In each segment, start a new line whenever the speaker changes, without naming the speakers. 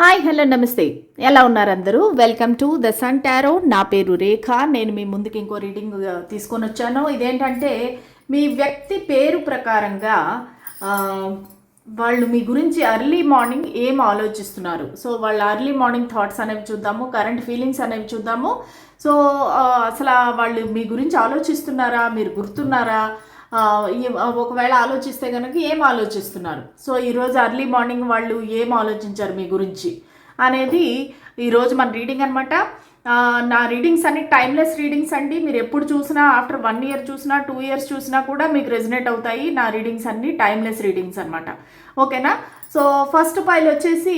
Hi hello నమస్తే. ఎలా ఉన్నారు అందరూ? Welcome to the sun tarot నా పేరు రేఖ. నేను మీ ముందుకు ఇంకో రీడింగ్ తీసుకొని వచ్చాను. ఇదేంటంటే మీ వ్యక్తి పేరు ప్రకారంగా వాళ్ళు మీ గురించి అర్లీ మార్నింగ్ ఏం ఆలోచిస్తున్నారు? సో వాళ్ళ అర్లీ మార్నింగ్ థాట్స్ అనేవి చూద్దాము కరెంట్ ఫీలింగ్స్ అనేవి చూద్దాము. సో అసలు వాళ్ళు మీ గురించి ఆలోచిస్తున్నారా? మీరు గుర్తున్నారా? ఒకవేళ ఆలోచిస్తే కనుక ఏం ఆలోచిస్తున్నారు? సో ఈరోజు అర్లీ మార్నింగ్ వాళ్ళు ఏం ఆలోచించారు మీ గురించి? అనేది ఈరోజు మన రీడింగ్ అనమాట నా రీడింగ్స్ అన్ని టైమ్లెస్ రీడింగ్స్ అండి. మీరు ఎప్పుడు చూసినా ఆఫ్టర్ వన్ ఇయర్ చూసినా టూ ఇయర్స్ చూసినా కూడా మీకు రెజినేట్ అవుతాయి నా రీడింగ్స్ అన్ని టైమ్లెస్ రీడింగ్స్ అనమాట ఓకేనా? సో ఫస్ట్ పైల్ వచ్చేసి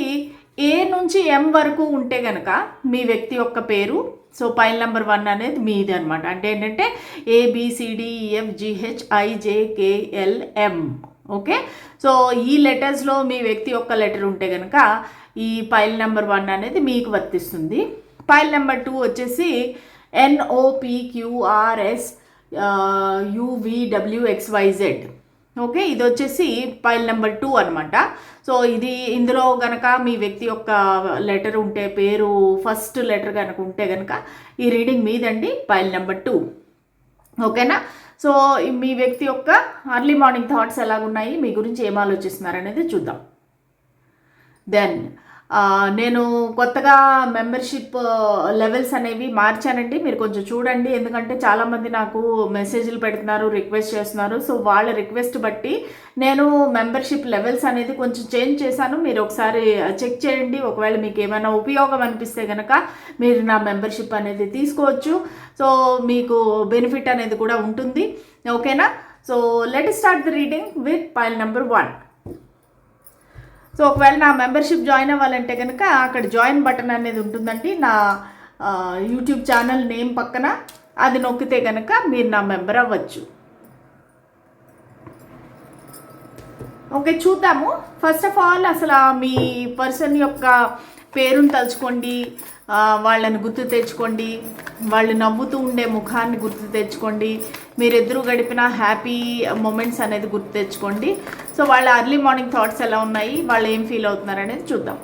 ఏ నుంచి ఎం వరకు ఉంటే గనక మీ వ్యక్తి యొక్క పేరు సో పైల్ నెంబర్ వన్ అనేది మీది అనమాట అంటే ఏంటంటే A B C D E F G H I J K L M okay so ఈ లెటర్స్లో మీ వ్యక్తి యొక్క లెటర్ ఉంటే కనుక ఈ పైల్ నెంబర్ వన్ అనేది మీకు వర్తిస్తుంది. పైల్ నెంబర్ టూ వచ్చేసి ఎన్ఓపిక్యూఆర్ఎస్ U V W X Y Z okay ఇది వచ్చేసి పైల్ నెంబర్ టూ అనమాట సో ఇది ఇందులో గనక మీ వ్యక్తి యొక్క లెటర్ ఉంటే పేరు ఫస్ట్ లెటర్ కనుక ఉంటే కనుక ఈ రీడింగ్ మీదండి పైల్ నెంబర్ టూ. ఓకేనా? సో మీ వ్యక్తి యొక్క అర్లీ మార్నింగ్ థాట్స్ ఎలాగున్నాయి? మీ గురించి ఏం ఆలోచిస్తున్నారు అనేది చూద్దాం. దెన్ నేను కొత్తగా మెంబర్షిప్ లెవెల్స్ అనేవి మార్చానండి. మీరు కొంచెం చూడండి. ఎందుకంటే చాలామంది నాకు మెసేజ్లు పెడుతున్నారు రిక్వెస్ట్ చేస్తున్నారు. సో వాళ్ళ రిక్వెస్ట్ బట్టి నేను మెంబర్షిప్ లెవెల్స్ అనేది కొంచెం చేంజ్ చేశాను. మీరు ఒకసారి చెక్ చేయండి. ఒకవేళ మీకు ఏమైనా ఉపయోగం అనిపిస్తే కనుక మీరు నా మెంబర్షిప్ అనేది తీసుకోవచ్చు. సో మీకు బెనిఫిట్ అనేది కూడా ఉంటుంది. ఓకేనా? So let start the reading with file number one so ఒకవేళ నా మెంబర్షిప్ జాయిన్ అవ్వాలంటే కనుక అక్కడ జాయిన్ బటన్ అనేది ఉంటుందండి. నా యూట్యూబ్ ఛానల్ నేమ్ పక్కన అది నొక్కితే కనుక మీరు నా మెంబర్ అవ్వచ్చు. ఓకే చూద్దాము. ఫస్ట్ ఆఫ్ ఆల్ అసలు మీ పర్సన్ యొక్క పేరును తలుచుకోండి వాళ్ళని గుర్తు తెచ్చుకోండి వాళ్ళు నవ్వుతూ ఉండే ముఖాన్ని గుర్తు తెచ్చుకోండి మీరిద్దరూ గడిపిన హ్యాపీ మూమెంట్స్ అనేది గుర్తు తెచ్చుకోండి. సో వాళ్ళ అర్లీ మార్నింగ్ థాట్స్ ఎలా ఉన్నాయి? వాళ్ళు ఏం ఫీల్ అవుతున్నారు అనేది చూద్దాం.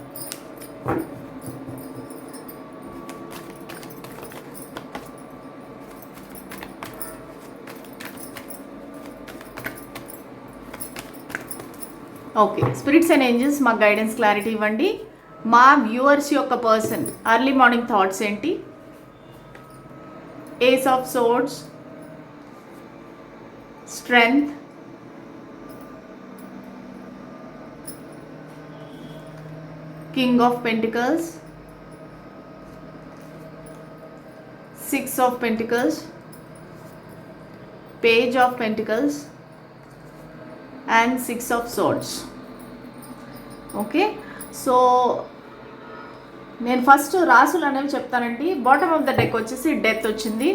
ఓకే స్పిరిట్స్ అండ్ ఏంజల్స్ మాకు గైడెన్స్ క్లారిటీ ఇవ్వండి. మా వ్యూవర్స్ యొక్క పర్సన్ అర్లీ మార్నింగ్ థాట్స్ ఏంటి? Ace of swords strength, King of Pentacles, Six of Pentacles, Page of Pentacles, and Six of Swords. Okay, so నేను first రాసులు అనేవి చెప్తానండి. Bottom of the deck వచ్చేసి death వచ్చింది.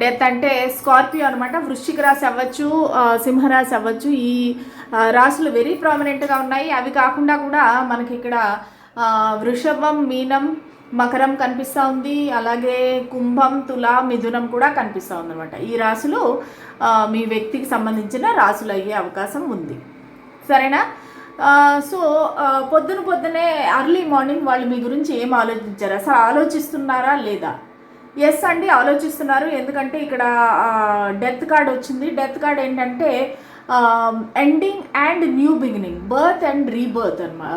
డెత్ అంటే Scorpio అనమాట వృశ్చిక రాశి అవ్వచ్చు సింహరాశి అవ్వచ్చు. ఈ రాసులు వెరీ ప్రామినెంట్గా ఉన్నాయి. అవి కాకుండా కూడా మనకి ఇక్కడ వృషభం మీనం మకరం కనిపిస్తూ ఉంది. అలాగే కుంభం తుల మిథునం కూడా కనిపిస్తూ ఉందన్నమాట. ఈ రాశులు మీ వ్యక్తికి సంబంధించిన రాసులు అయ్యే అవకాశం ఉంది. సరేనా? సో పొద్దున పొద్దునే అర్లీ మార్నింగ్ వాళ్ళు మీ గురించి ఏం ఆలోచించారు? అసలు ఆలోచిస్తున్నారా లేదా? ఎస్ అండి ఆలోచిస్తున్నారు. ఎందుకంటే ఇక్కడ డెత్ కార్డ్ వచ్చింది. డెత్ కార్డ్ ఏంటంటే ending and new beginning birth and rebirth అనమా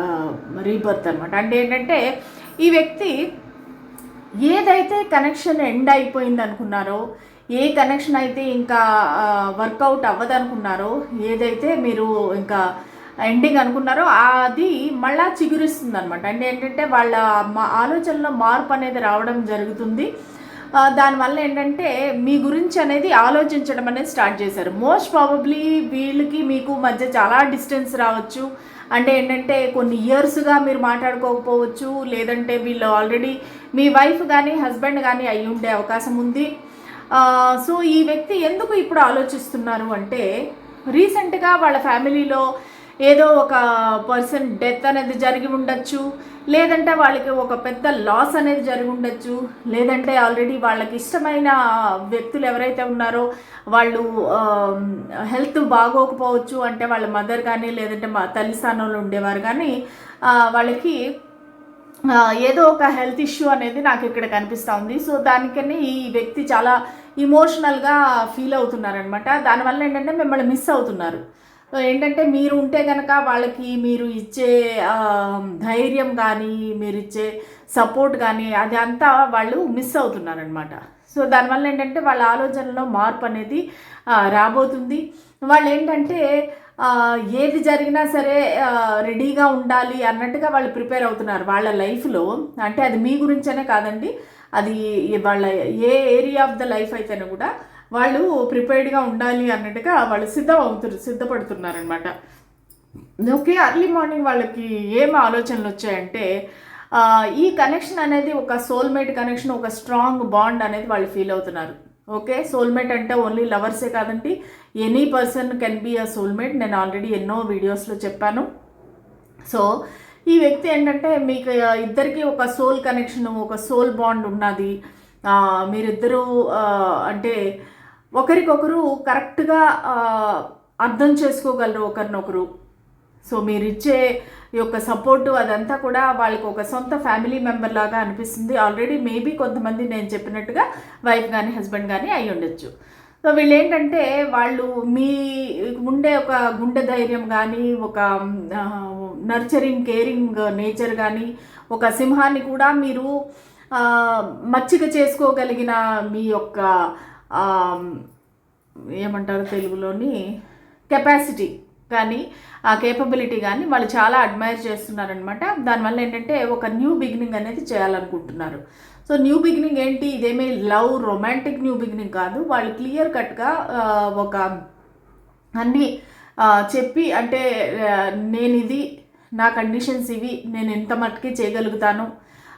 rebirth అనమాట. అంటే ఏంటంటే ఈ వ్యక్తి ఏదైతే కనెక్షన్ ఎండ్ అయిపోయింది అనుకున్నారో ఏ కనెక్షన్ అయితే ఇంకా వర్కౌట్ అవ్వదనుకున్నారో ఏదైతే మీరు ఇంకా ఎండింగ్ అనుకున్నారో అది మళ్ళా చిగురిస్తుంది అనమాట అంటే ఏంటంటే వాళ్ళ మా ఆలోచనలో మార్పు అనేది రావడం జరుగుతుంది. దానివల్ల ఏంటంటే మీ గురించి అనేది ఆలోచించడం అనేది స్టార్ట్ చేశారు. మోస్ట్ ప్రాబబ్లీ వీళ్ళకి మీకు మధ్య చాలా డిస్టెన్స్ రావచ్చు. అంటే ఏంటంటే కొన్ని ఇయర్స్గా మీరు మాట్లాడుకోకపోవచ్చు. లేదంటే వీళ్ళు ఆల్రెడీ మీ వైఫ్ కానీ హస్బెండ్ కానీ అయి ఉండే అవకాశం ఉంది. సో ఈ వ్యక్తి ఎందుకు ఇప్పుడు ఆలోచిస్తున్నారు అంటే రీసెంట్గా వాళ్ళ ఫ్యామిలీలో ఏదో ఒక పర్సన్ డెత్ అనేది జరిగి ఉండొచ్చు లేదంటే వాళ్ళకి ఒక పెద్ద లాస్ అనేది జరిగి ఉండొచ్చు లేదంటే ఆల్రెడీ వాళ్ళకి ఇష్టమైన వ్యక్తులు ఎవరైతే ఉన్నారో వాళ్ళు హెల్త్ బాగోకపోవచ్చు అంటే వాళ్ళ మదర్ కానీ లేదంటే మా తల్లి స్థానంలో ఉండేవారు కానీ వాళ్ళకి ఏదో ఒక హెల్త్ ఇష్యూ అనేది నాకు ఇక్కడ కనిపిస్తూ ఉంది. సో దానికని ఈ వ్యక్తి చాలా ఇమోషనల్గా ఫీల్ అవుతున్నారనమాట దానివల్ల ఏంటంటే మిమ్మల్ని మిస్ అవుతున్నారు. ఏంటంటే మీరు ఉంటే కనుక వాళ్ళకి మీరు ఇచ్చే ధైర్యం కానీ మీరు ఇచ్చే సపోర్ట్ కానీ అది అంతా వాళ్ళు మిస్ అవుతున్నారనమాట సో దానివల్ల ఏంటంటే వాళ్ళ ఆలోచనలో మార్పు అనేది రాబోతుంది. వాళ్ళు ఏంటంటే ఏది జరిగినా సరే రెడీగా ఉండాలి అన్నట్టుగా వాళ్ళు ప్రిపేర్ అవుతున్నారు వాళ్ళ లైఫ్లో. అంటే అది మీ గురించనే కాదండి. అది వాళ్ళ ఏ ఏరియా ఆఫ్ ద లైఫ్ అయితేనే కూడా వాళ్ళు ప్రిపేర్డ్గా ఉండాలి అన్నట్టుగా వాళ్ళు సిద్ధం అవుతున్నారు సిద్ధపడుతున్నారనమాట ఓకే అర్లీ మార్నింగ్ వాళ్ళకి ఏం ఆలోచనలు వచ్చాయంటే ఈ కనెక్షన్ అనేది ఒక సోల్మేట్ కనెక్షన్ ఒక స్ట్రాంగ్ బాండ్ అనేది వాళ్ళు ఫీల్ అవుతున్నారు. ఓకే సోల్మేట్ అంటే ఓన్లీ లవర్సే కాదండి any person can be a soulmate నేను ఆల్రెడీ ఎన్నో వీడియోస్లో చెప్పాను. సో ఈ వ్యక్తి ఏంటంటే మీకు ఇద్దరికి ఒక సోల్ కనెక్షన్ ఒక సోల్ బాండ్ ఉన్నది. మీరిద్దరూ అంటే ఒకరికొకరు కరెక్ట్గా అర్థం చేసుకోగలరు ఒకరినొకరు. సో మీరు ఇచ్చే ఈ యొక్క సపోర్టు అదంతా కూడా వాళ్ళకి ఒక సొంత ఫ్యామిలీ మెంబర్ లాగా అనిపిస్తుంది. ఆల్రెడీ మేబీ కొంతమంది నేను చెప్పినట్టుగా వైఫ్ కానీ హస్బెండ్ కానీ అయి ఉండొచ్చు. సో వీళ్ళు ఏంటంటే వాళ్ళు మీ ఉండే ఒక గుండె ధైర్యం కానీ ఒక నర్చరింగ్ కేరింగ్ నేచర్ కానీ ఒక సింహాన్ని కూడా మీరు మచ్చిక చేసుకోగలిగిన మీ యొక్క ఏమంటారు తెలుగులోని కెపాసిటీ కానీ ఆ కేపబిలిటీ కానీ వాళ్ళు చాలా అడ్మైర్ చేస్తున్నారనమాట దానివల్ల ఏంటంటే ఒక న్యూ బిగినింగ్ అనేది చేయాలనుకుంటున్నారు. సో న్యూ బిగినింగ్ ఏంటి? ఇదేమీ లవ్ రొమాంటిక్ న్యూ బిగినింగ్ కాదు. వాళ్ళు క్లియర్ కట్గా ఒక అన్నీ చెప్పి అంటే నేను ఇది నా కండిషన్స్ ఇవి నేను ఎంత మట్టుకి చేయగలుగుతాను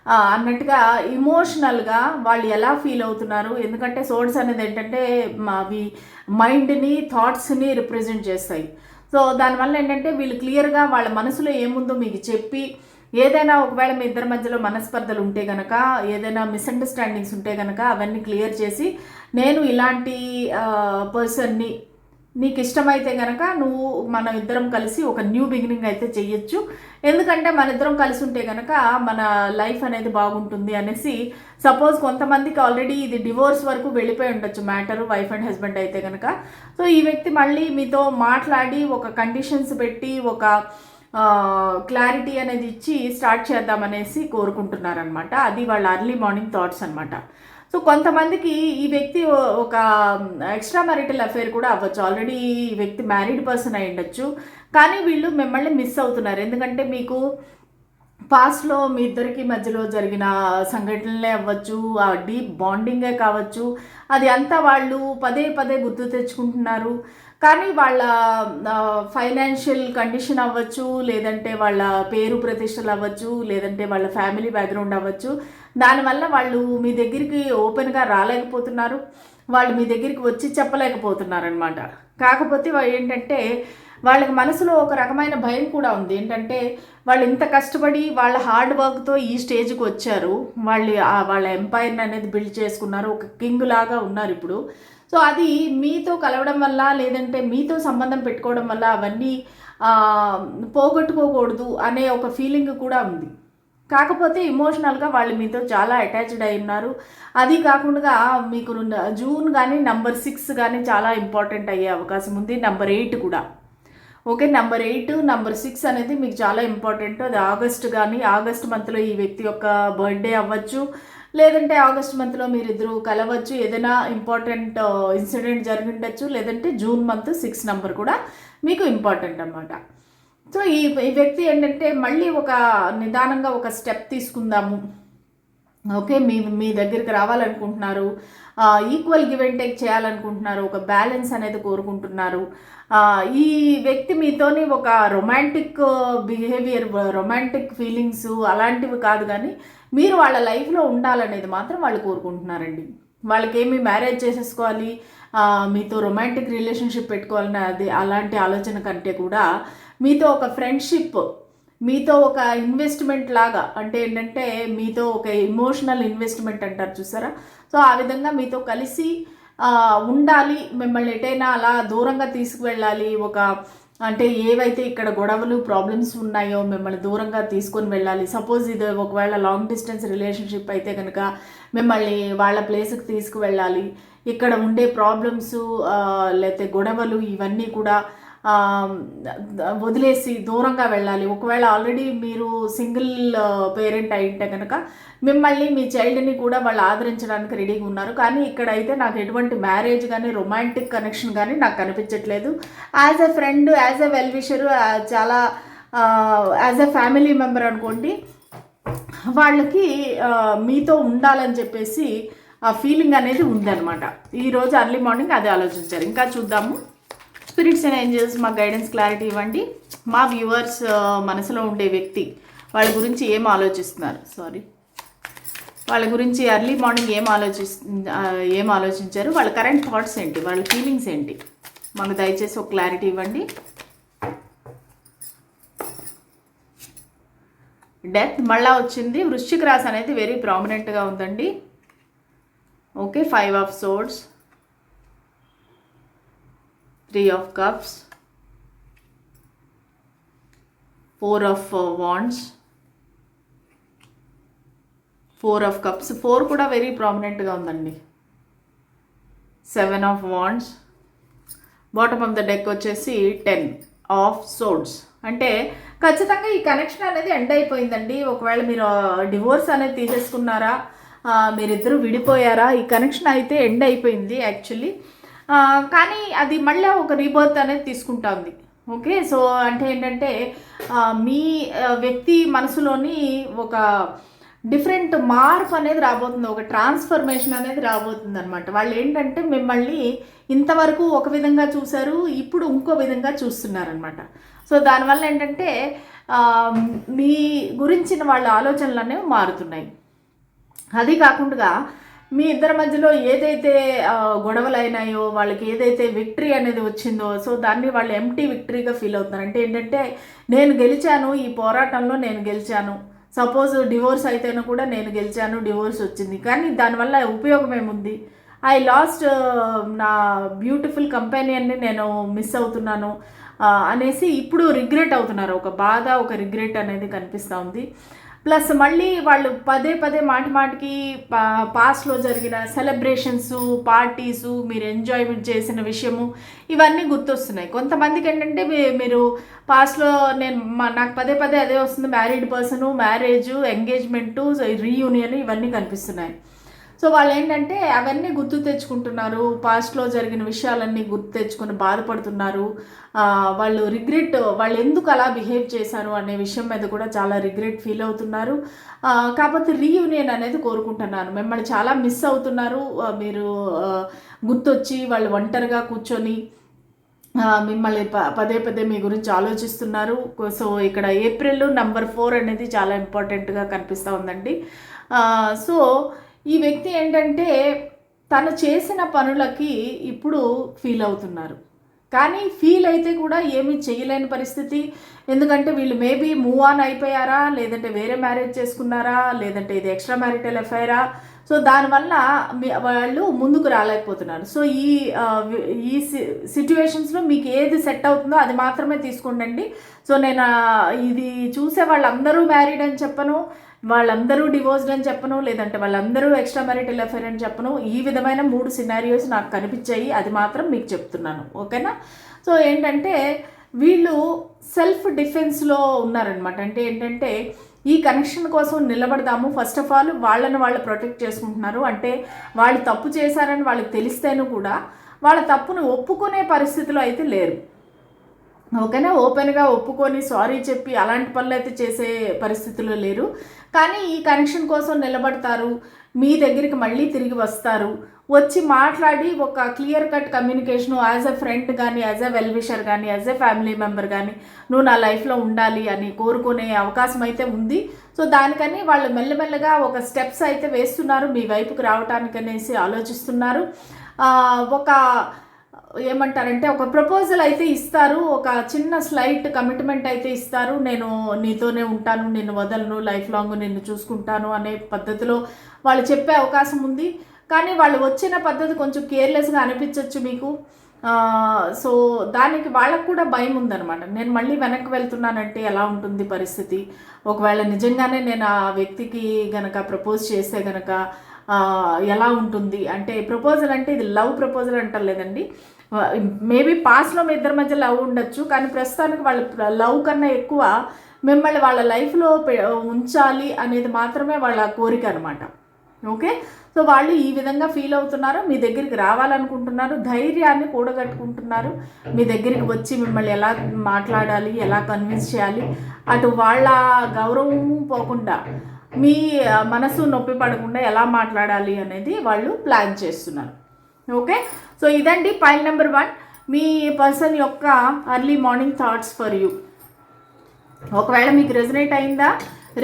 అన్నట్టుగా ఇమోషనల్గా వాళ్ళు ఎలా ఫీల్ అవుతున్నారు? ఎందుకంటే సోర్స్ అనేది ఏంటంటే మా- అవి మైండ్ని థాట్స్ని రిప్రజెంట్ చేస్తాయి. సో దానివల్ల ఏంటంటే వీళ్ళు క్లియర్గా వాళ్ళ మనసులో ఏముందో మీకు చెప్పి ఏదైనా ఒకవేళ మీ ఇద్దరి మధ్యలో మనస్పర్ధలు ఉంటే కనుక ఏదైనా మిస్అండర్స్టాండింగ్స్ ఉంటే కనుక అవన్నీ క్లియర్ చేసి నేను ఇలాంటి పర్సన్ని నీకు ఇష్టమైతే కనుక నువ్వు మన ఇద్దరం కలిసి ఒక న్యూ బిగినింగ్ అయితే చెయ్యొచ్చు. ఎందుకంటే మన ఇద్దరం కలిసి ఉంటే కనుక మన లైఫ్ అనేది బాగుంటుంది అనేసి సపోజ్ కొంతమందికి ఆల్రెడీ ఇది డివోర్స్ వరకు వెళ్ళిపోయి ఉండొచ్చు మ్యాటర్ వైఫ్ అండ్ హస్బెండ్ అయితే కనుక సో ఈ వ్యక్తి మళ్ళీ మీతో మాట్లాడి ఒక కండిషన్స్ పెట్టి ఒక క్లారిటీ అనేది ఇచ్చి స్టార్ట్ చేద్దామనేసి కోరుకుంటున్నారనమాట. అది వాళ్ళ అర్లీ మార్నింగ్ థాట్స్ అనమాట. సో కొంతమందికి ఈ వ్యక్తి ఒక ఎక్స్ట్రా మ్యారిటల్ అఫేర్ కూడా అవ్వచ్చు. ఆల్రెడీ ఈ వ్యక్తి మ్యారీడ్ పర్సన్ అయి ఉండొచ్చు. కానీ వీళ్ళు మిమ్మల్ని మిస్ అవుతున్నారు. ఎందుకంటే మీకు పాస్ట్లో మీ ఇద్దరికి మధ్యలో జరిగిన సంఘటనలే అవ్వచ్చు. ఆ డీప్ బాండింగే కావచ్చు. అది అంతా వాళ్ళు పదే పదే గుర్తు తెచ్చుకుంటున్నారు. కానీ వాళ్ళ ఫైనాన్షియల్ కండిషన్ అవ్వచ్చు. లేదంటే వాళ్ళ పేరు ప్రతిష్టలు అవ్వచ్చు. లేదంటే వాళ్ళ ఫ్యామిలీ బ్యాక్గ్రౌండ్ అవ్వచ్చు. దానివల్ల వాళ్ళు మీ దగ్గరికి ఓపెన్గా రాలేకపోతున్నారు. వాళ్ళు మీ దగ్గరికి వచ్చి చెప్పలేకపోతున్నారు అనమాట కాకపోతే ఏంటంటే వాళ్ళకి మనసులో ఒక రకమైన భయం కూడా ఉంది. ఏంటంటే వాళ్ళు ఇంత కష్టపడి వాళ్ళ హార్డ్ వర్క్తో ఈ స్టేజ్కి వచ్చారు. వాళ్ళు వాళ్ళ ఎంపైర్ని అనేది బిల్డ్ చేసుకున్నారు. ఒక కింగ్ లాగా ఉన్నారు ఇప్పుడు. సో అది మీతో కలవడం వల్ల లేదంటే మీతో సంబంధం పెట్టుకోవడం వల్ల అవన్నీ పోగొట్టుకోకూడదు అనే ఒక ఫీలింగ్ కూడా ఉంది. కాకపోతే ఇమోషనల్గా వాళ్ళు మీతో చాలా అటాచ్డ్ అయి ఉన్నారు. అది కాకుండా మీకు జూన్ కానీ నంబర్ సిక్స్ కానీ చాలా ఇంపార్టెంట్ అయ్యే అవకాశం ఉంది. నంబర్ ఎయిట్ కూడా. Okay number eight number six అనేది మీకు చాలా ఇంపార్టెంట్ అది ఆగస్ట్ కానీ ఆగస్ట్ మంత్లో ఈ వ్యక్తి యొక్క బర్త్డే అవ్వచ్చు. లేదంటే ఆగస్ట్ మంత్లో మీరిద్దరూ కలవచ్చు. ఏదైనా ఇంపార్టెంట్ ఇన్సిడెంట్ uh, జరిగి ఉండొచ్చు. లేదంటే జూన్ మంత్ సిక్స్ నంబర్ కూడా మీకు ఇంపార్టెంట్ అనమాట సో ఈ ఈ వ్యక్తి ఏంటంటే మళ్ళీ ఒక నిదానంగా ఒక స్టెప్ తీసుకుందాము. ఓకే మీ మీ దగ్గరికి రావాలనుకుంటున్నారు. ఈక్వల్ గివ్ అండ్ టేక్ చేయాలనుకుంటున్నారు. ఒక బ్యాలెన్స్ అనేది కోరుకుంటున్నారు. ఈ వ్యక్తి మీతోని ఒక రొమాంటిక్ బిహేవియర్ రొమాంటిక్ ఫీలింగ్స్ అలాంటివి కాదు కానీ మీరు వాళ్ళ లైఫ్లో ఉండాలనేది మాత్రం వాళ్ళు కోరుకుంటున్నారండి. వాళ్ళకేమి మ్యారేజ్ చేసేసుకోవాలి మీతో రొమాంటిక్ రిలేషన్షిప్ పెట్టుకోవాలని అది అలాంటి ఆలోచన కంటే కూడా మీతో ఒక ఫ్రెండ్షిప్ మీతో ఒక ఇన్వెస్ట్మెంట్ లాగా అంటే ఏంటంటే మీతో ఒక ఇమోషనల్ ఇన్వెస్ట్మెంట్ అంటారు చూసారా? సో ఆ విధంగా మీతో కలిసి ఉండాలి మిమ్మల్ని ఎటైనా అలా దూరంగా తీసుకువెళ్ళాలి ఒక అంటే ఏవైతే ఇక్కడ గొడవలు ప్రాబ్లమ్స్ ఉన్నాయో మిమ్మల్ని దూరంగా తీసుకొని వెళ్ళాలి. సపోజ్ ఇది ఒకవేళ లాంగ్ డిస్టెన్స్ రిలేషన్షిప్ అయితే కనుక మిమ్మల్ని వాళ్ళ ప్లేస్కి తీసుకువెళ్ళాలి. ఇక్కడ ఉండే ప్రాబ్లమ్స్ లేకపోతే గొడవలు ఇవన్నీ కూడా వదిలేసి దూరంగా వెళ్ళాలి. ఒకవేళ ఆల్రెడీ మీరు సింగిల్ పేరెంట్ అయింటే కనుక మిమ్మల్ని మీ చైల్డ్ని కూడా వాళ్ళు ఆదరించడానికి రెడీగా ఉన్నారు. కానీ ఇక్కడైతే నాకు ఎటువంటి మ్యారేజ్ కానీ రొమాంటిక్ కనెక్షన్ కానీ నాకు కనిపించట్లేదు. As a friend as a well wisher చాలా యాజ్ ఎ ఫ్యామిలీ మెంబర్ అనుకోండి వాళ్ళకి మీతో ఉండాలని చెప్పేసి ఆ ఫీలింగ్ అనేది ఉందన్నమాట. ఈరోజు అర్లీ మార్నింగ్ అదే ఆలోచించారు. ఇంకా చూద్దాము. స్పిరిట్స్ అండ్ ఏంజల్స్ మా గైడెన్స్ క్లారిటీ ఇవ్వండి. మా వ్యూవర్స్ మనసులో ఉండే వ్యక్తి వాళ్ళ గురించి ఏం ఆలోచిస్తున్నారు? సారీ వాళ్ళ గురించి ఎర్లీ మార్నింగ్ ఏం ఆలోచి ఏం ఆలోచించారు? వాళ్ళ కరెంట్ థాట్స్ ఏంటి? వాళ్ళ ఫీలింగ్స్ ఏంటి? మాకు దయచేసి ఒక క్లారిటీ ఇవ్వండి. డెత్ మళ్ళా వచ్చింది. వృశ్చిక రాశి అనేది వెరీ ప్రామినెంట్గా ఉందండి. Okay five of swords three of cups four of wands four of cups four కూడా వెరీ ప్రామినెంట్గా ఉందండి. Seven of wands bottom of the deck వచ్చేసి టెన్ ఆఫ్ సోడ్స్ అంటే ఖచ్చితంగా ఈ కనెక్షన్ అనేది ఎండ్ అయిపోయిందండి. ఒకవేళ మీరు uh, డివోర్స్ అనేది తీసేసుకున్నారా uh, మీరిద్దరూ విడిపోయారా ఈ కనెక్షన్ అయితే ఎండ్ అయిపోయింది యాక్చువల్లీ కానీ అది మళ్ళీ ఒక రీబర్త్ అనేది తీసుకుంటుంది. ఓకే సో అంటే ఏంటంటే మీ వ్యక్తి మనసులోని ఒక డిఫరెంట్ మార్పు అనేది రాబోతుంది. ఒక ట్రాన్స్ఫర్మేషన్ అనేది రాబోతుంది అనమాట వాళ్ళు ఏంటంటే మిమ్మల్ని ఇంతవరకు ఒక విధంగా చూశారు ఇప్పుడు ఇంకో విధంగా చూస్తున్నారనమాట సో దానివల్ల ఏంటంటే మీ గురించిన వాళ్ళ ఆలోచనలు అనేవి మారుతున్నాయి. అది కాకుండా మీ ఇద్దరి మధ్యలో ఏదైతే గొడవలు అయినాయో వాళ్ళకి ఏదైతే విక్టరీ అనేది వచ్చిందో సో దాన్ని వాళ్ళు ఎంటీ విక్టరీగా ఫీల్ అవుతున్నారు. అంటే ఏంటంటే నేను గెలిచాను ఈ పోరాటంలో నేను గెలిచాను. సపోజ్ డివోర్స్ అయితేనే కూడా నేను గెలిచాను డివోర్స్ వచ్చింది. కానీ దానివల్ల ఉపయోగం ఏముంది? ఐ లాస్ట్ నా బ్యూటిఫుల్ కంపెనీని నేను మిస్ అవుతున్నాను అనేసి ఇప్పుడు రిగ్రెట్ అవుతున్నారు. ఒక బాధ ఒక రిగ్రెట్ అనేది కనిపిస్తూ ఉంది. ప్లస్ మళ్ళీ వాళ్ళు పదే పదే మాటి మాటికి పా పాస్ట్లో జరిగిన సెలబ్రేషన్స్ పార్టీసు మీరు ఎంజాయ్మెంట్ చేసిన విషయము ఇవన్నీ గుర్తొస్తున్నాయి. కొంతమందికి ఏంటంటే మీ- మీరు పాస్ట్లో నేను మా- నాకు పదే పదే అదే వస్తుంది married person marriage engagement reunion ఇవన్నీ కనిపిస్తున్నాయి. సో వాళ్ళు ఏంటంటే అవన్నీ గుర్తు తెచ్చుకుంటున్నారు. పాస్ట్లో జరిగిన విషయాలన్నీ గుర్తు తెచ్చుకొని బాధపడుతున్నారు. వాళ్ళు రిగ్రెట్ వాళ్ళు ఎందుకు అలా బిహేవ్ చేశారు అనే విషయం మీద కూడా చాలా రిగ్రెట్ ఫీల్ అవుతున్నారు. కాకపోతే రీయూనియన్ అనేది కోరుకుంటున్నాను మిమ్మల్ని చాలా మిస్ అవుతున్నారు. మీరు గుర్తొచ్చి వాళ్ళు ఒంటరిగా కూర్చొని మిమ్మల్ని ప పదే పదే మీ గురించి ఆలోచిస్తున్నారు. సో ఇక్కడ ఏప్రిల్ నంబర్ ఫోర్ అనేది చాలా ఇంపార్టెంట్గా కనిపిస్తూ ఉందండి. సో ఈ వ్యక్తి ఏంటంటే తను చేసిన పనులకి ఇప్పుడు ఫీల్ అవుతున్నారు. కానీ ఫీల్ అయితే కూడా ఏమీ చేయలేని పరిస్థితి. ఎందుకంటే వీళ్ళు మేబీ మూవ్ ఆన్ అయిపోయారా? లేదంటే వేరే మ్యారేజ్ చేసుకున్నారా? లేదంటే ఇది ఎక్స్ట్రా మ్యారిటల్ ఎఫ్ఐరా సో దానివల్ల వాళ్ళు ముందుకు రాలేకపోతున్నారు. సో ఈ ఈ సిచ్యువేషన్స్లో మీకు ఏది సెట్ అవుతుందో అది మాత్రమే తీసుకుండండి. సో నేను ఇది చూసే వాళ్ళందరూ మ్యారీడ్ అని చెప్పను. వాళ్ళందరూ డివోర్స్డ్ అని చెప్పను లేదంటే వాళ్ళందరూ ఎక్స్ట్రా మ్యారిటల్ అఫైర్ అని చెప్పను. ఈ విధమైన మూడు సినారియోస్ నాకు కనిపించాయి అది మాత్రం మీకు చెప్తున్నాను ఓకేనా? సో ఏంటంటే వీళ్ళు సెల్ఫ్ డిఫెన్స్లో ఉన్నారనమాట అంటే ఏంటంటే ఈ కనెక్షన్ కోసం నిలబడదాము. ఫస్ట్ ఆఫ్ ఆల్ వాళ్ళని వాళ్ళు ప్రొటెక్ట్ చేసుకుంటున్నారు. అంటే వాళ్ళు తప్పు చేశారని వాళ్ళకి తెలిస్తేనూ కూడా వాళ్ళ తప్పును ఒప్పుకునే పరిస్థితిలో అయితే లేరు. ఓకేనా? ఓపెన్గా ఒప్పుకొని సారీ చెప్పి అలాంటి పనులు అయితే చేసే పరిస్థితుల్లో లేరు. కానీ ఈ కనెక్షన్ కోసం నిలబడతారు. మీ దగ్గరికి మళ్ళీ తిరిగి వస్తారు. వచ్చి మాట్లాడి ఒక clear cut communication as a friend కానీ యాజ్ ఎ వెల్విషర్ కానీ యాజ్ ఎ ఫ్యామిలీ మెంబర్ కానీ నువ్వు నా లైఫ్లో ఉండాలి అని కోరుకునే అవకాశం అయితే ఉంది. సో దానికని వాళ్ళు మెల్లమెల్లగా ఒక స్టెప్స్ అయితే వేస్తున్నారు. మీ వైపుకి రావటానికి అనేసి ఆలోచిస్తున్నారు ఒక ఏమంటారంటే ఒక ప్రపోజల్ అయితే ఇస్తారు ఒక చిన్న స్లైట్ కమిట్మెంట్ అయితే ఇస్తారు. నేను నీతోనే ఉంటాను నేను వదలను లైఫ్ లాంగ్ నిన్ను చూసుకుంటాను అనే పద్ధతిలో వాళ్ళు చెప్పే అవకాశం ఉంది. కానీ వాళ్ళు వచ్చిన పద్ధతి కొంచెం కేర్లెస్గా అనిపించవచ్చు మీకు. సో దానికి వాళ్ళకు కూడా భయం ఉందన్నమాట. నేను మళ్ళీ వెనక్కి వెళ్తున్నానంటే ఎలా ఉంటుంది పరిస్థితి? ఒకవేళ నిజంగానే నేను ఆ వ్యక్తికి గనక ప్రపోజ్ చేస్తే గనక ఎలా ఉంటుంది? అంటే ప్రపోజల్ అంటే ఇది లవ్ ప్రపోజల్ అంటలేదండి మేబీ పాస్ట్లో మీ ఇద్దరి మధ్య లవ్ ఉండొచ్చు కానీ ప్రస్తుతానికి వాళ్ళ లవ్ కన్నా ఎక్కువ మిమ్మల్ని వాళ్ళ లైఫ్లో ఉంచాలి అనేది మాత్రమే వాళ్ళ కోరిక అనమాట ఓకే సో వాళ్ళు ఈ విధంగా ఫీల్ అవుతున్నారు మీ దగ్గరికి రావాలనుకుంటున్నారు ధైర్యాన్ని కూడగట్టుకుంటున్నారు. మీ దగ్గరికి వచ్చి మిమ్మల్ని ఎలా మాట్లాడాలి ఎలా కన్విన్స్ చేయాలి అటు వాళ్ళ గౌరవం పోకుండా మీ మనసు నొప్పి పడకుండా ఎలా మాట్లాడాలి అనేది వాళ్ళు ప్లాన్ చేస్తున్నారు. ఓకే సో ఇదండి పైల్ నెంబర్ వన్ మీ పర్సన్ యొక్క early morning thoughts for you ఒకవేళ మీకు రెజనేట్ అయిందా?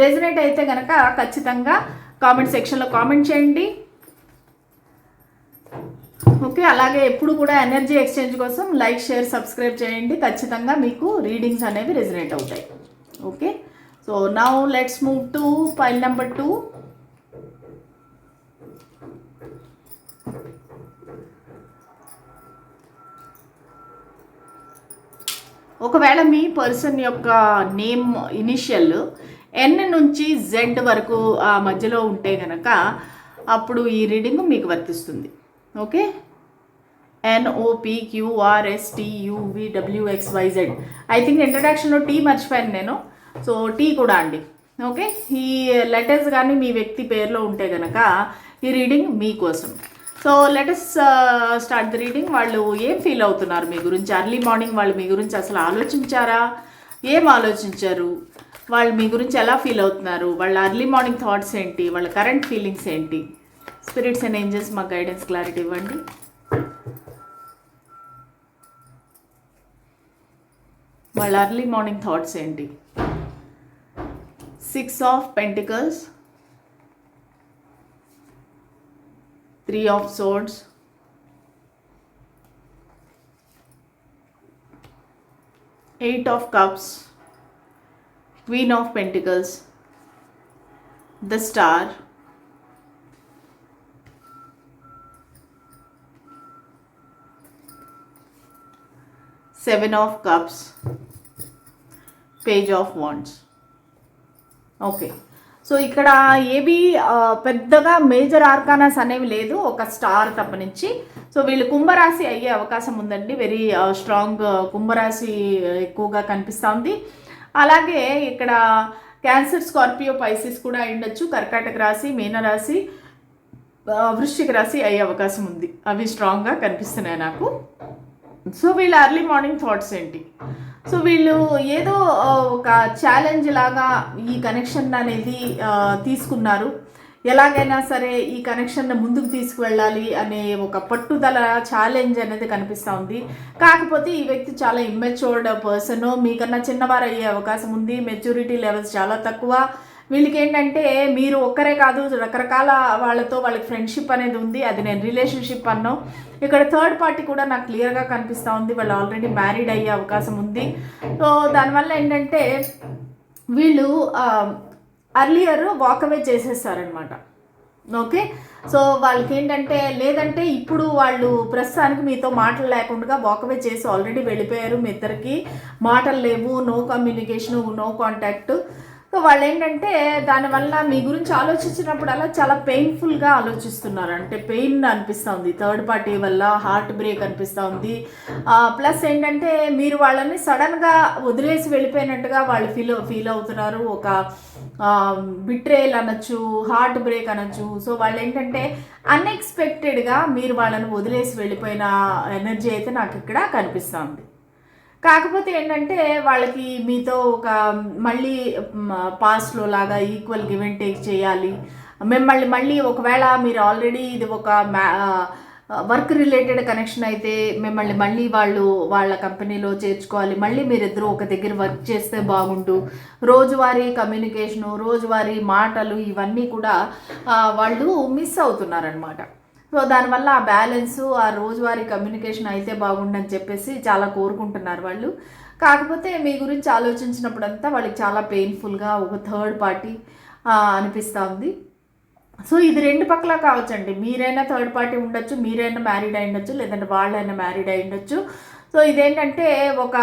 రెజనేట్ అయితే కనుక ఖచ్చితంగా కామెంట్ సెక్షన్లో కామెంట్ చేయండి. ఓకే అలాగే ఎప్పుడు కూడా ఎనర్జీ ఎక్స్చేంజ్ కోసం లైక్ షేర్ సబ్స్క్రైబ్ చేయండి. ఖచ్చితంగా మీకు రీడింగ్స్ అనేవి రెజనేట్ అవుతాయి. Okay so now let's move to file number two ఒకవేళ మీ పర్సన్ యొక్క నేమ్ ఇనిషియల్ ఎన్ నుంచి జెడ్ వరకు ఆ మధ్యలో ఉంటే గనక అప్పుడు ఈ రీడింగ్ మీకు వర్తిస్తుంది. Okay N O P Q R S T U V W X Y Z I think ఇంట్రడక్షన్లో T మర్చిపోయాను నేను. సో టీ కూడా అండి. ఓకే? ఈ లెటర్స్ కానీ మీ వ్యక్తి పేరులో ఉంటే కనుక ఈ రీడింగ్ మీకోసం. So let us start the reading. వాళ్ళు ఏం ఫీల్ అవుతున్నారు మీ గురించి? అర్లీ మార్నింగ్ వాళ్ళు మీ గురించి అసలు ఆలోచించారా? ఏం ఆలోచించారు? వాళ్ళు మీ గురించి ఎలా ఫీల్ అవుతున్నారు? వాళ్ళ అర్లీ మార్నింగ్ థాట్స్ ఏంటి? వాళ్ళ కరెంట్ ఫీలింగ్స్ ఏంటి? స్పిరిట్స్ అండ్ ఏంజల్స్ మాకు గైడెన్స్ క్లారిటీ ఇవ్వండి. వాళ్ళ అర్లీ మార్నింగ్ థాట్స్ ఏంటి? six of pentacles. Three of swords. Eight of cups. Queen of pentacles. The star. Seven of cups. Page of wands. Okay. So ఇక్కడ ఏవి పెద్దగా major ఆర్కానాస్ అనేవి లేదు ఒక స్టార్ తప్పనించి సో వీళ్ళు కుంభరాశి అయ్యే అవకాశం ఉందండి. వెరీ స్ట్రాంగ్ కుంభరాశి ఎక్కువగా కనిపిస్తోంది అలాగే ఇక్కడ క్యాన్సర్ స్కార్పియో పైసిస్ కూడా అయ్యుండొచ్చు కర్కాటక రాశి మీనరాశి వృశ్చిక రాశి అయ్యే అవకాశం ఉంది. అవి స్ట్రాంగ్గా కనిపిస్తున్నాయి నాకు. సో వీళ్ళ అర్లీ మార్నింగ్ థాట్స్ ఏంటి? సో వీళ్ళు ఏదో ఒక ఛాలెంజ్ లాగా ఈ కనెక్షన్ అనేది తీసుకున్నారు. ఎలాగైనా సరే ఈ కనెక్షన్ను ముందుకు తీసుకువెళ్ళాలి అనే ఒక పట్టుదల ఛాలెంజ్ అనేది కనిపిస్తూ ఉంది. కాకపోతే ఈ వ్యక్తి చాలా ఇమ్మెచ్యూర్డ్ పర్సన్ మీకన్నా చిన్నవారు అయ్యే అవకాశం ఉంది. మెచ్యూరిటీ లెవెల్స్ చాలా తక్కువ. వీళ్ళకి ఏంటంటే మీరు ఒక్కరే కాదు రకరకాల వాళ్ళతో వాళ్ళకి ఫ్రెండ్షిప్ అనేది ఉంది. అది నేను రిలేషన్షిప్ అన్నాం ఇక్కడ థర్డ్ పార్టీ కూడా నాకు క్లియర్గా కనిపిస్తూ ఉంది. వాళ్ళు ఆల్రెడీ మ్యారీడ్ అయ్యే అవకాశం ఉంది. సో దానివల్ల ఏంటంటే వీళ్ళు అర్లియర్ వాకవే చేసేస్తారనమాట ఓకే? సో వాళ్ళకి ఏంటంటే లేదంటే ఇప్పుడు వాళ్ళు ప్రస్తుతానికి మీతో మాటలు లేకుండా వాకవే చేసి ఆల్రెడీ వెళ్ళిపోయారు మీ ఇద్దరికి. మాటలు లేవు no communication no contact so వాళ్ళు ఏంటంటే దానివల్ల మీ గురించి ఆలోచించినప్పుడల్లా చాలా పెయిన్ఫుల్గా ఆలోచిస్తున్నారు. అంటే పెయిన్ అనిపిస్తుంది థర్డ్ పార్టీ వల్ల హార్ట్ బ్రేక్ అనిపిస్తుంది ప్లస్ ఏంటంటే మీరు వాళ్ళని సడన్గా వదిలేసి వెళ్ళిపోయినట్టుగా వాళ్ళు ఫీల్ ఫీల్ అవుతున్నారు. ఒక బిట్రేల్ అనొచ్చు హార్ట్ బ్రేక్ అనొచ్చు. సో వాళ్ళు ఏంటంటే అన్ఎక్స్పెక్టెడ్గా మీరు వాళ్ళని వదిలేసి వెళ్ళిపోయిన ఎనర్జీ అయితే నాకు ఇక్కడ కనిపిస్తుంది కాకపోతే ఏంటంటే వాళ్ళకి మీతో ఒక మళ్ళీ పాస్ట్లో లాగా ఈక్వల్ గివ్ అండ్ టేక్ చేయాలి. మిమ్మల్ని మళ్ళీ ఒకవేళ మీరు ఆల్రెడీ ఇది ఒక మ్యా వర్క్ రిలేటెడ్ కనెక్షన్ అయితే మిమ్మల్ని మళ్ళీ వాళ్ళు వాళ్ళ కంపెనీలో చేర్చుకోవాలి. మళ్ళీ మీరిద్దరూ ఒక దగ్గర వర్క్ చేస్తే బాగుండు. రోజువారీ కమ్యూనికేషను రోజువారీ మాటలు ఇవన్నీ కూడా వాళ్ళు మిస్ అవుతున్నారనమాట సో దానివల్ల ఆ బ్యాలెన్స్ ఆ రోజువారీ కమ్యూనికేషన్ అయితే బాగుండని చెప్పేసి చాలా కోరుకుంటున్నారు వాళ్ళు. కాకపోతే మీ గురించి ఆలోచించినప్పుడంతా వాళ్ళకి చాలా పెయిన్ఫుల్గా ఒక థర్డ్ పార్టీ అనిపిస్తూ ఉంది. సో ఇది రెండు పక్కల కావచ్చండి. మీరైనా థర్డ్ పార్టీ ఉండొచ్చు మీరైనా మ్యారీడ్ అయి ఉండొచ్చు లేదంటే వాళ్ళైనా మ్యారీడ్ అయి ఉండొచ్చు. సో ఇదేంటంటే ఒక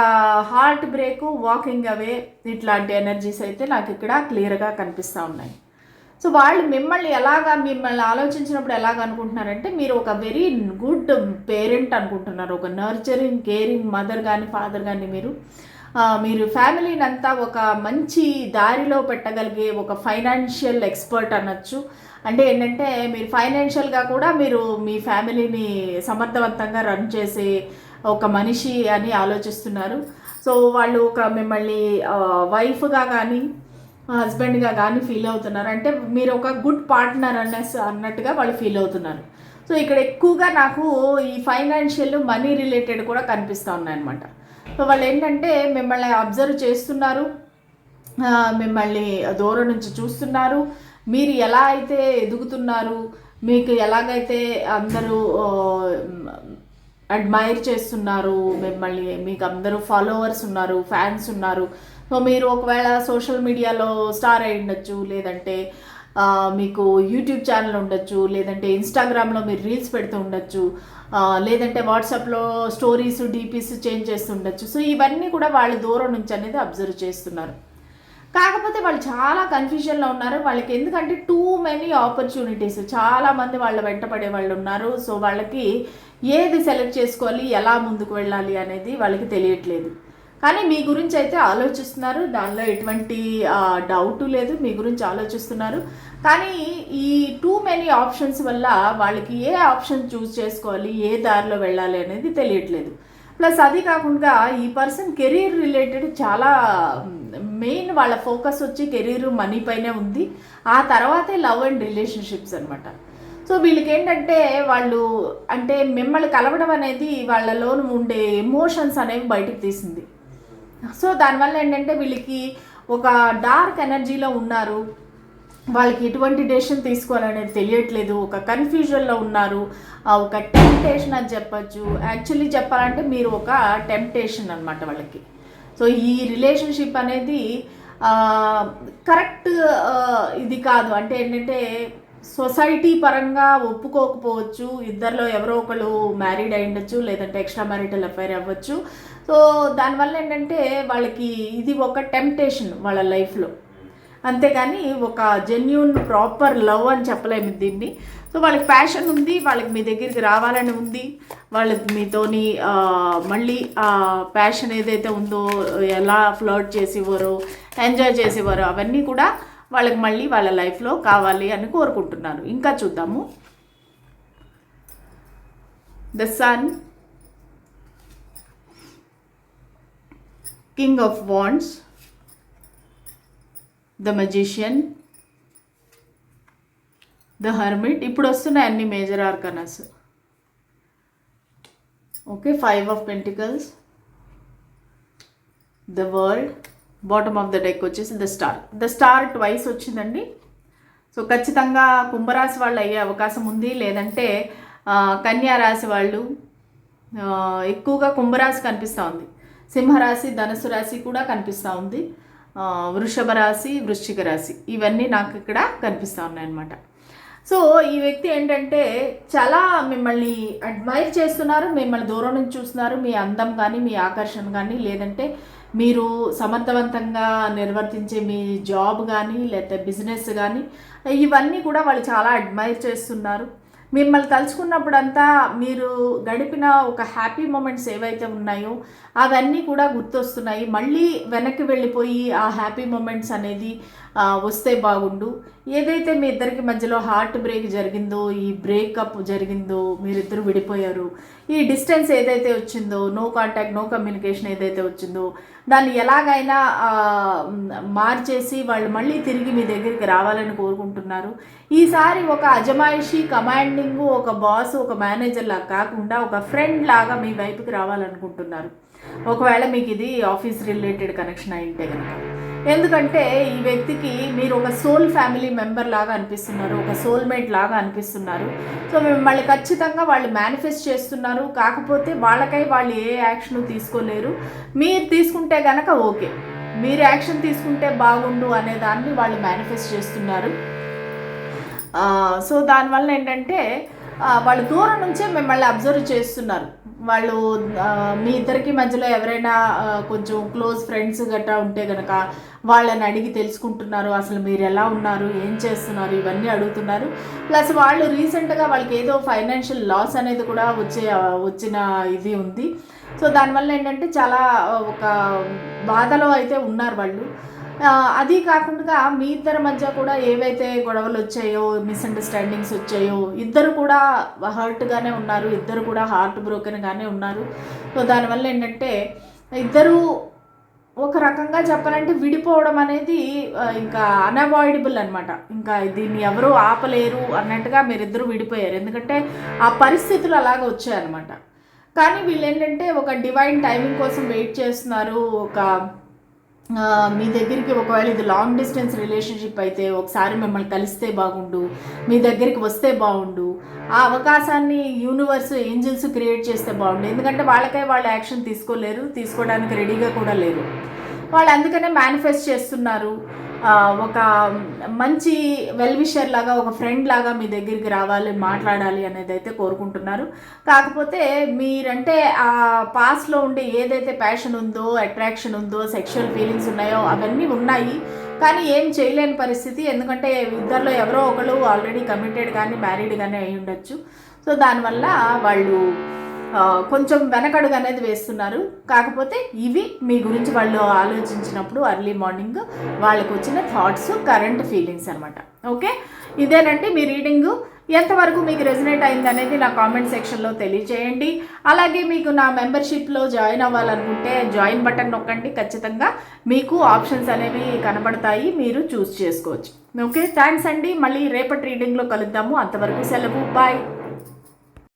హార్ట్ బ్రేక్ వాకింగ్ అవే ఇట్లాంటి ఎనర్జీస్ అయితే నాకు ఇక్కడ క్లియర్గా కనిపిస్తూ ఉన్నాయి. సో వాళ్ళు మిమ్మల్ని ఎలాగా మిమ్మల్ని ఆలోచించినప్పుడు ఎలాగ అనుకుంటున్నారంటే మీరు ఒక వెరీ గుడ్ పేరెంట్ అనుకుంటున్నారు. ఒక నర్చరింగ్ కేరింగ్ మదర్ కానీ ఫాదర్ కానీ మీరు. మీరు ఫ్యామిలీని అంతా ఒక మంచి దారిలో పెట్టగలిగే ఒక ఫైనాన్షియల్ ఎక్స్పర్ట్ అనొచ్చు. అంటే ఏంటంటే మీరు ఫైనాన్షియల్గా కూడా మీరు మీ ఫ్యామిలీని సమర్థవంతంగా రన్ చేసే ఒక మనిషి అని ఆలోచిస్తున్నారు. సో వాళ్ళు ఒక మిమ్మల్ని వైఫ్గా కానీ హస్బెండ్గా కానీ ఫీల్ అవుతున్నారు. అంటే మీరు ఒక గుడ్ పార్ట్నర్ అన్న అన్నట్టుగా వాళ్ళు ఫీల్ అవుతున్నారు. సో ఇక్కడ ఎక్కువగా నాకు ఈ ఫైనాన్షియల్ మనీ రిలేటెడ్ కూడా కనిపిస్తూ ఉన్నాయన్నమాట. సో వాళ్ళు ఏంటంటే మిమ్మల్ని అబ్జర్వ్ చేస్తున్నారు. మిమ్మల్ని దూరం నుంచి చూస్తున్నారు. మీరు ఎలా అయితే ఎదుగుతున్నారు మీకు ఎలాగైతే అందరూ అడ్మైర్ చేస్తున్నారు మిమ్మల్ని మీకు అందరూ ఫాలోవర్స్ ఉన్నారు ఫ్యాన్స్ ఉన్నారు సో మీరు ఒకవేళ సోషల్ మీడియాలో స్టార్ అయి ఉండొచ్చు లేదంటే మీకు యూట్యూబ్ ఛానల్ ఉండొచ్చు లేదంటే ఇన్స్టాగ్రామ్లో మీరు రీల్స్ పెడుతూ ఉండొచ్చు లేదంటే వాట్సాప్లో స్టోరీస్ డీపీస్ చేంజ్ చేస్తుండొచ్చు సో ఇవన్నీ కూడా వాళ్ళు దూరం నుంచి అనేది అబ్జర్వ్ చేస్తున్నారు. కాకపోతే వాళ్ళు చాలా కన్ఫ్యూజన్లో ఉన్నారు. వాళ్ళకి ఎందుకంటే టూ మెనీ ఆపర్చునిటీస్. చాలా మంది వాళ్ళ వెంటపడే వాళ్ళు ఉన్నారు. సో వాళ్ళకి ఏది సెలెక్ట్ చేసుకోవాలి ఎలా ముందుకు వెళ్ళాలి అనేది వాళ్ళకి తెలియట్లేదు. కానీ మీ గురించి అయితే ఆలోచిస్తున్నారు. దానిలో ఎటువంటి డౌట్ లేదు. మీ గురించి ఆలోచిస్తున్నారు. కానీ ఈ టూ మెనీ ఆప్షన్స్ వల్ల వాళ్ళకి ఏ ఆప్షన్ చూస్ చేసుకోవాలి ఏ దారిలో వెళ్ళాలి అనేది తెలియట్లేదు. ప్లస్ అది కాకుండా ఈ పర్సన్ కెరీర్ రిలేటెడ్ చాలా మెయిన్ వాళ్ళ ఫోకస్ వచ్చి కెరీర్ మనీ పైనే ఉంది. ఆ తర్వాతే లవ్ అండ్ రిలేషన్షిప్స్ అనమాట సో వీళ్ళకి ఏంటంటే వాళ్ళు అంటే మిమ్మల్ని కలవడం అనేది వాళ్ళలోను ఉండే ఎమోషన్స్ అనేవి బయటకు తీసింది. సో దానివల్ల ఏంటంటే వీళ్ళకి ఒక డార్క్ ఎనర్జీలో ఉన్నారు. వాళ్ళకి ఎటువంటి డెసిషన్ తీసుకోవాలనేది తెలియట్లేదు. ఒక కన్ఫ్యూజన్లో ఉన్నారు. ఆ ఒక టెంప్టేషన్ అని చెప్పచ్చు. యాక్చువల్లీ చెప్పాలంటే మీరు ఒక టెంప్టేషన్ అనమాట వాళ్ళకి. సో ఈ రిలేషన్షిప్ అనేది కరెక్ట్ ఇది కాదు. అంటే ఏంటంటే సొసైటీ పరంగా ఒప్పుకోకపోవచ్చు. ఇద్దరిలో ఎవరో ఒకరు మ్యారీడ్ అయి ఉండొచ్చు లేదంటే ఎక్స్ట్రా మ్యారిటల్ అఫైర్ అవ్వచ్చు. సో దానివల్ల ఏంటంటే వాళ్ళకి ఇది ఒక టెంప్టేషన్ వాళ్ళ లైఫ్లో. అంతేగాని ఒక జెన్యున్ ప్రాపర్ లవ్ అని చెప్పలేము దీన్ని. సో వాళ్ళకి ప్యాషన్ ఉంది వాళ్ళకి మీ దగ్గరికి రావాలని ఉంది. వాళ్ళకి మీతోని మళ్ళీ ఆ ప్యాషన్ ఏదైతే ఉందో ఎలా ఫ్లర్ట్ చేసేవారో ఎంజాయ్ చేసేవారో అవన్నీ కూడా వాళ్ళకి మళ్ళీ వాళ్ళ లైఫ్లో కావాలి అని కోరుకుంటున్నారు. ఇంకా చూద్దాము. The sun king of wands the magician the hermit ఇప్పుడు వస్తున్నాయి అన్ని major arcanas okay five of pentacles the world bottom of the deck వచ్చేసి the star the star twice వచ్చిందండి. సో ఖచ్చితంగా కుంభరాశి వాళ్ళు అయ్యే అవకాశం ఉంది. లేదంటే కన్యా రాశి వాళ్ళు ఎక్కువగా కుంభరాశి కనిపిస్తూ ఉంది. సింహరాశి ధనుసు రాశి కూడా కనిపిస్తూ ఉంది. వృషభ రాశి వృశ్చిక రాశి. ఇవన్నీ నాకు ఇక్కడ కనిపిస్తూ ఉన్నాయన్నమాట. సో ఈ వ్యక్తి ఏంటంటే చాలా మిమ్మల్ని అడ్మైర్ చేస్తున్నారు మిమ్మల్ని దూరం నుంచి చూస్తున్నారు. మీ అందం కానీ మీ ఆకర్షణ కానీ లేదంటే మీరు సమర్థవంతంగా నిర్వర్తించే మీ జాబ్ కానీ లేకపోతే బిజినెస్ కానీ ఇవన్నీ కూడా వాళ్ళు చాలా అడ్మైర్ చేస్తున్నారు. మిమ్మల్ని తలుచుకున్నప్పుడంతా మీరు గడిపిన ఒక హ్యాపీ మూమెంట్స్ ఏవైతే ఉన్నాయో అవన్నీ కూడా గుర్తొస్తున్నాయి. మళ్ళీ వెనక్కి వెళ్ళిపోయి ఆ హ్యాపీ మూమెంట్స్ అనేది వస్తే బాగుండు. ఏదైతే మీ ఇద్దరికి మధ్యలో హార్ట్ బ్రేక్ జరిగిందో ఈ బ్రేకప్ జరిగిందో మీరిద్దరు విడిపోయారు. ఈ డిస్టెన్స్ ఏదైతే వచ్చిందో నో కాంటాక్ట్ నో కమ్యూనికేషన్ ఏదైతే వచ్చిందో దాన్ని ఎలాగైనా మార్చేసి వాళ్ళు మళ్ళీ తిరిగి మీ దగ్గరికి రావాలని కోరుకుంటున్నారు. ఈసారి ఒక అజమాయిషి కమాండింగ్ ఒక బాస్ ఒక మేనేజర్ లాగా కాకుండా ఒక ఫ్రెండ్ లాగా మీ వైపుకి రావాలనుకుంటున్నారు. ఒకవేళ మీకు ఇది ఆఫీస్ రిలేటెడ్ కనెక్షన్ అయింటే కనుక ఎందుకంటే ఈ వ్యక్తికి మీరు ఒక సోల్ ఫ్యామిలీ మెంబర్ లాగా అనిపిస్తున్నారు ఒక సోల్మేట్ లాగా అనిపిస్తున్నారు. సో మిమ్మల్ని ఖచ్చితంగా వాళ్ళు మేనిఫెస్ట్ చేస్తున్నారు. కాకపోతే వాళ్ళకై వాళ్ళు ఏ యాక్షన్ తీసుకోలేరు. మీరు తీసుకుంటే గనక ఓకే. మీరు యాక్షన్ తీసుకుంటే బాగుండు అనే దాన్ని వాళ్ళు మేనిఫెస్ట్ చేస్తున్నారు. సో దానివల్ల ఏంటంటే వాళ్ళు దూరం నుంచే మిమ్మల్ని అబ్జర్వ్ చేస్తున్నారు. వాళ్ళు మీ ఇద్దరికి మధ్యలో ఎవరైనా కొంచెం క్లోజ్ ఫ్రెండ్స్ గట్రా ఉంటే గనక వాళ్ళని అడిగి తెలుసుకుంటున్నారు అసలు మీరు ఎలా ఉన్నారు ఏం చేస్తున్నారు ఇవన్నీ అడుగుతున్నారు. ప్లస్ వాళ్ళు రీసెంట్గా వాళ్ళకి ఏదో ఫైనాన్షియల్ లాస్ అనేది కూడా వచ్చే వచ్చిన ఇది ఉంది. సో దానివల్ల ఏంటంటే చాలా ఒక బాధలో అయితే ఉన్నారు వాళ్ళు. అది కాకుండా మీ ఇద్దరి మధ్య కూడా ఏవైతే గొడవలు వచ్చాయో మిస్అండర్స్టాండింగ్స్ వచ్చాయో ఇద్దరు కూడా హర్ట్గానే ఉన్నారు ఇద్దరు కూడా హార్ట్ బ్రోకెన్గానే ఉన్నారు. సో దానివల్ల ఏంటంటే ఇద్దరు ఒక రకంగా చెప్పాలంటే విడిపోవడం అనేది ఇంకా అన్అవాయిడబుల్ అనమాట ఇంకా దీన్ని ఎవరూ ఆపలేరు అన్నట్టుగా మీరిద్దరూ విడిపోయారు. ఎందుకంటే ఆ పరిస్థితులు అలాగ వచ్చాయన్నమాట. కానీ వీళ్ళు ఏంటంటే ఒక డివైన్ టైమింగ్ కోసం వెయిట్ చేస్తున్నారు. ఒక మీ దగ్గరికి ఒకవేళ ఇది లాంగ్ డిస్టెన్స్ రిలేషన్షిప్ అయితే ఒకసారి మిమ్మల్ని కలిస్తే బాగుండు మీ దగ్గరికి వస్తే బాగుండు ఆ అవకాశాన్ని యూనివర్స్ ఏంజిల్స్ క్రియేట్ చేస్తే బాగుండు. ఎందుకంటే వాళ్ళకై వాళ్ళు యాక్షన్ తీసుకోలేరు తీసుకోవడానికి రెడీగా కూడా లేరు. వాళ్ళు అందుకనే మేనిఫెస్ట్ చేస్తున్నారు. ఒక మంచి వెల్ విషర్ లాగా ఒక ఫ్రెండ్ లాగా మీ దగ్గరికి రావాలి మాట్లాడాలి అనేది అయితే కోరుకుంటున్నారు. కాకపోతే మీరంటే ఆ పాస్ట్లో ఉండే ఏదైతే ప్యాషన్ ఉందో అట్రాక్షన్ ఉందో సెక్షువల్ ఫీలింగ్స్ ఉన్నాయో అవన్నీ ఉన్నాయి. కానీ ఏం చేయలేని పరిస్థితి. ఎందుకంటే ఇద్దరిలో ఎవరో ఒకరు ఆల్రెడీ కమిటెడ్ కానీ మ్యారీడ్ కానీ అయి ఉండొచ్చు సో దానివల్ల వాళ్ళు కొంచెం వెనకడుగు అనేది వేస్తున్నారు. కాకపోతే ఇవి మీ గురించి వాళ్ళు ఆలోచించినప్పుడు అర్లీ మార్నింగ్ వాళ్ళకు వచ్చిన థాట్స్ కరెంట్ ఫీలింగ్స్ అనమాట ఓకే ఇదేనండి మీ రీడింగ్ ఎంతవరకు మీకు రెజినేట్ అయింది అనేది నా కామెంట్ సెక్షన్లో తెలియజేయండి అలాగే మీకు నా మెంబర్షిప్లో జాయిన్ అవ్వాలనుకుంటే జాయిన్ బటన్ నొక్కండి. ఖచ్చితంగా మీకు ఆప్షన్స్ అనేవి కనబడతాయి. మీరు చూస్ చేసుకోవచ్చు. ఓకే థ్యాంక్స్ అండి. మళ్ళీ రేపటి రీడింగ్లో కలుద్దాము. అంతవరకు సెలవు. బాయ్